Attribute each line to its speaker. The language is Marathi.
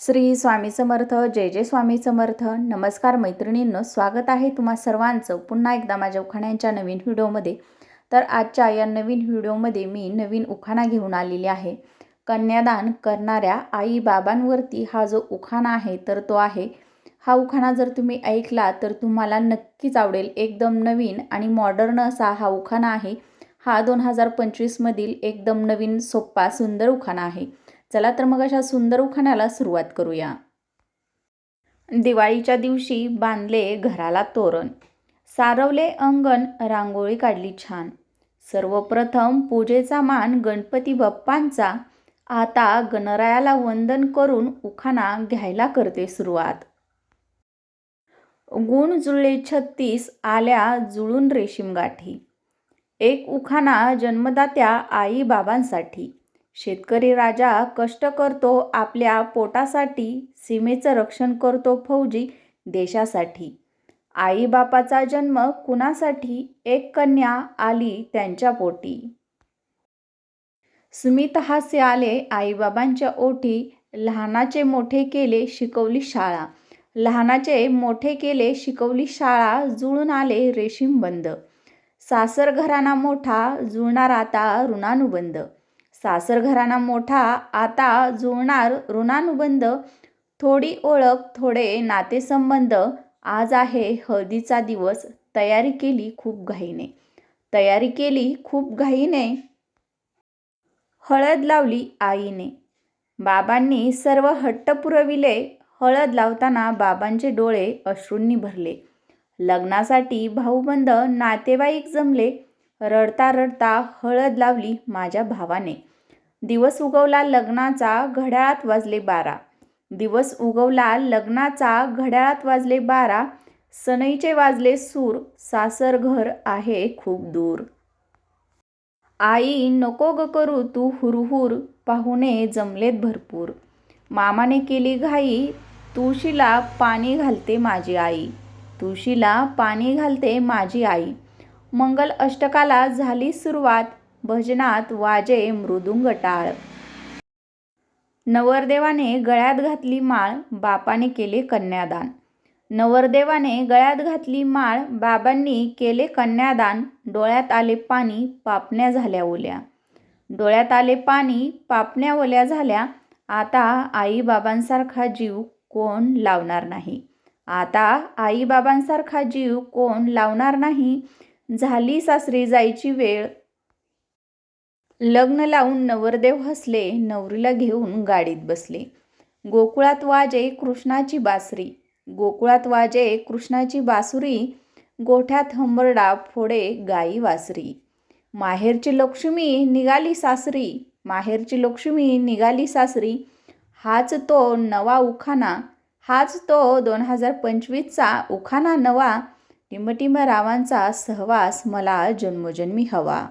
Speaker 1: श्री स्वामी समर्थ जय जय स्वामी समर्थ. नमस्कार मैत्रिणींनो स्वागत आहे तुम्हा सर्वांचं पुन्हा एकदा माझ्या उखाण्यांच्या नवीन व्हिडिओमध्ये. तर आजच्या या नवीन व्हिडिओमध्ये मी नवीन उखाणा घेऊन आलेली आहे. कन्यादान करणाऱ्या आई बाबांवरती हा जो उखाणा आहे तर तो आहे. हा उखाणा जर तुम्ही ऐकला तर तुम्हाला नक्कीच आवडेल. एकदम नवीन आणि मॉडर्न असा हा उखाणा आहे. हा दोन हजार पंचवीसमधील एकदम नवीन सोप्पा सुंदर उखाणा आहे. चला तर मग अशा सुंदर उखाण्याला सुरुवात करूया. दिवाळीच्या दिवशी बांधले घराला तोरण. सारवले अंगण रांगोळी काढली छान. सर्वप्रथम पूजेचा मान गणपती बाप्पांचा. आता गणरायाला वंदन करून उखाणा घ्यायला करते सुरुवात. गुण जुळले छत्तीस आल्या जुळून रेशीम गाठी. एक उखाणा जन्मदात्या आई बाबांसाठी. शेतकरी राजा कष्ट करतो आपल्या पोटासाठी सीमेचं रक्षण करतो फौजी देशासाठी. आईबापाचा जन्म कुणासाठी? एक कन्या आली त्यांच्या पोटी. स्मित हास्य आले आईबाबांच्या ओठी. लहानाचे मोठे केले शिकवली शाळा. लहानाचे मोठे केले शिकवली शाळा जुळून आले रेशीम बंद. सासर घराणा मोठा जुळणार आता ऋणानुबंध. सासर घराणा मोठा आता जुळणार ऋणानुबंध थोडी ओळख थोडे नातेसंबंध. आज आहे हळदीचा दिवस. तयारी केली खूप घाईने. तयारी केली खूप घाईने. हळद लावली आईने. बाबांनी सर्व हट्ट पुरविले. हळद लावताना बाबांचे डोळे अश्रूंनी भरले. लग्नासाठी भाऊबंद नातेवाईक जमले. रडता रडता हळद लावली माझ्या भावाने. दिवस उगवला लग्नाचा घड्याळात वाजले बारा. दिवस उगवला लग्नाचा घड्याळात वाजले बारा. सनईचे वाजले सूर सासर घर आहे खूप दूर. आई नको ग करू तू हुरहुर पाहुणे जमलेत भरपूर. मामाने केली घाई तुळशीला पाणी घालते माझी आई. तुळशीला पाणी घालते माझी आई. मंगल अष्टकाला झाली सुरुवात. भजनात वाजे मृदुंग टाळ नवरदेवाने गळ्यात घातली माळ बापाने केले कन्यादान. नवरदेवाने गळ्यात घातली माळ बाबांनी केले कन्यादान. डोळ्यात आले पाणी पापण्या झाल्या ओल्या. डोळ्यात आले पाणी पापण्या ओल्या झाल्या. आता आई बाबांसारखा जीव कोण लावणार नाही? आता आई बाबांसारखा जीव कोण लावणार नाही? झाली सासरी जायची वेळ. लग्न लावून नवरदेव हसले नवरीला घेऊन गाडीत बसले. गोकुळात वाजे कृष्णाची बासरी. गोकुळात वाजे कृष्णाची बासुरी गोठ्यात हंबरडा फोडे गाई वासरी. माहेरची लक्ष्मी निघाली सासरी. माहेरची लक्ष्मी निघाली सासरी. हाच तो नवा उखाना. हाच तो दोन हजार पंचवीसचा उखाना नवा. टिमटिम रावांचा सहवास मला जन्मोजन्मी हवा.